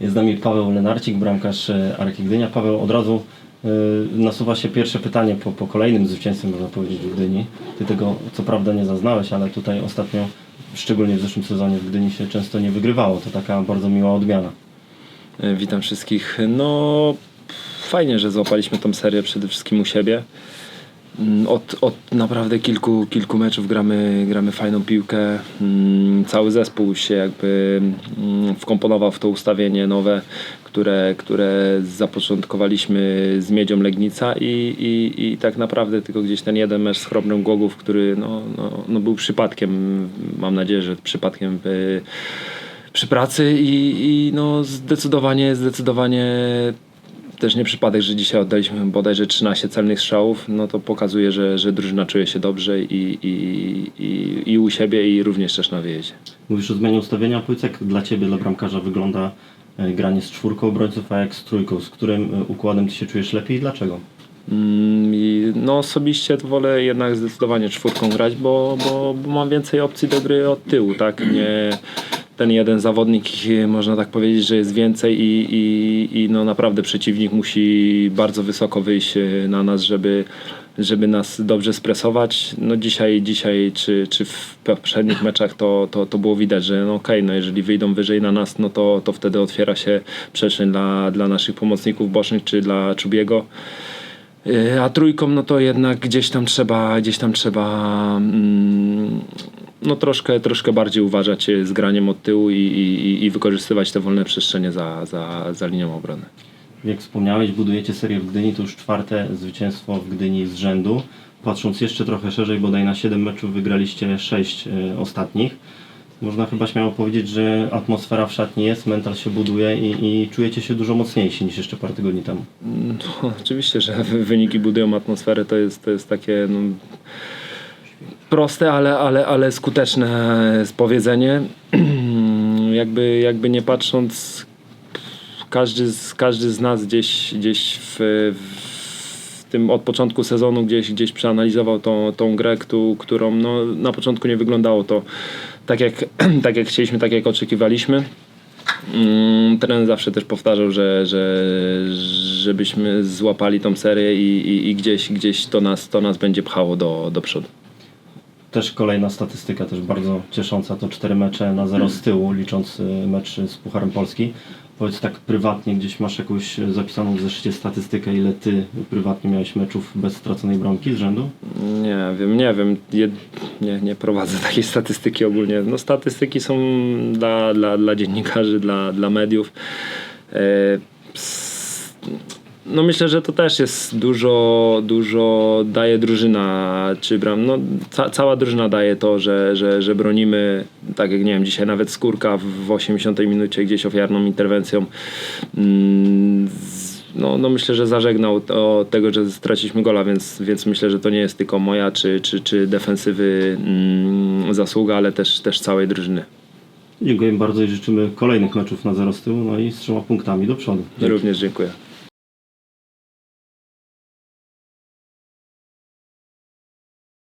Jest z nami Paweł Lenarcik, bramkarz e, Arki Gdynia. Paweł, od razu e, nasuwa się pierwsze pytanie po, po kolejnym zwycięstwie, można powiedzieć, w Gdyni. Ty tego co prawda nie zaznałeś, ale tutaj ostatnio, szczególnie w zeszłym sezonie w Gdyni się często nie wygrywało. To taka bardzo miła odmiana. E, Witam wszystkich. No, fajnie, że złapaliśmy tą serię przede wszystkim u siebie. Mm, Od, od naprawdę kilku, kilku meczów gramy, gramy fajną piłkę. Mm, Cały zespół się jakby mm, wkomponował w to ustawienie nowe, które, które zapoczątkowaliśmy z Miedzią Legnica i, i, i tak naprawdę tylko gdzieś ten jeden mecz z Chrobrym Głogów, który no, no, no był przypadkiem, mam nadzieję, że przypadkiem przy pracy i, i no zdecydowanie, zdecydowanie też nie przypadek, że dzisiaj oddaliśmy bodajże 13 celnych strzałów, no to pokazuje, że, że drużyna czuje się dobrze i, i, i, i u siebie i również też na wyjeździe. Mówisz o zmianie ustawienia. Jak dla Ciebie, dla bramkarza wygląda e, granie z czwórką obrońców, a jak z trójką? Z którym e, układem Ty się czujesz lepiej i dlaczego? Mm, no osobiście to wolę jednak zdecydowanie czwórką grać, bo, bo, bo mam więcej opcji do gry od tyłu, tak? Nie, ten jeden zawodnik, e, można tak powiedzieć, że jest więcej i, i, i no naprawdę przeciwnik musi bardzo wysoko wyjść e, na nas, żeby, żeby nas dobrze stresować. No dzisiaj, dzisiaj czy, czy w poprzednich meczach to, to, to było widać, że no okej, no jeżeli wyjdą wyżej na nas, no to, to wtedy otwiera się przestrzeń dla, dla naszych pomocników bocznych czy dla Czubiego. Yy, A trójką, no to jednak gdzieś tam trzeba, gdzieś tam trzeba mm, no troszkę, troszkę bardziej uważać e, z graniem od tyłu i, i, i wykorzystywać te wolne przestrzenie za, za, za linią obrony. Jak wspomniałeś, budujecie serię w Gdyni, to już czwarte zwycięstwo w Gdyni z rzędu. Patrząc jeszcze trochę szerzej, bodaj na 7 meczów wygraliście 6 y, ostatnich. Można chyba śmiało powiedzieć, że atmosfera w szatni jest, mental się buduje i, i czujecie się dużo mocniejsi niż jeszcze parę tygodni temu. No, oczywiście, że wy- wyniki budują atmosferę, to jest, to jest takie no, proste, ale, ale, ale skuteczne powiedzenie. jakby, jakby nie patrząc, każdy z, każdy z nas gdzieś, gdzieś w, w tym od początku sezonu gdzieś, gdzieś przeanalizował tą, tą grę, któ- którą no, na początku nie wyglądało to tak jak, tak jak chcieliśmy, tak jak oczekiwaliśmy. Mm, Trener zawsze też powtarzał, że, że żebyśmy złapali tą serię i, i, i gdzieś, gdzieś to, nas, to nas będzie pchało do, do przodu. Też kolejna statystyka, też bardzo ciesząca, to 4 mecze na 0 z tyłu, licząc y, mecz z Pucharem Polski. Powiedz tak prywatnie, gdzieś masz jakąś zapisaną w zeszycie statystykę, ile Ty prywatnie miałeś meczów bez straconej bramki z rzędu? Nie wiem, nie wiem. Nie, nie prowadzę takiej statystyki ogólnie. No, statystyki są dla, dla, dla dziennikarzy, dla, dla mediów. E, no myślę, że to też jest dużo, dużo daje drużyna, czy bram, no ca, cała drużyna daje to, że, że, że bronimy, tak jak nie wiem, dzisiaj nawet Skórka w, w 80 minucie gdzieś ofiarną interwencją mm, no, no myślę, że zażegnał to, tego, że straciliśmy gola, więc, więc myślę, że to nie jest tylko moja czy, czy, czy defensywy mm, zasługa, ale też, też całej drużyny. Dziękuję bardzo i życzymy kolejnych meczów na 0 z tyłu, no i z trzema punktami do przodu. Również dziękuję.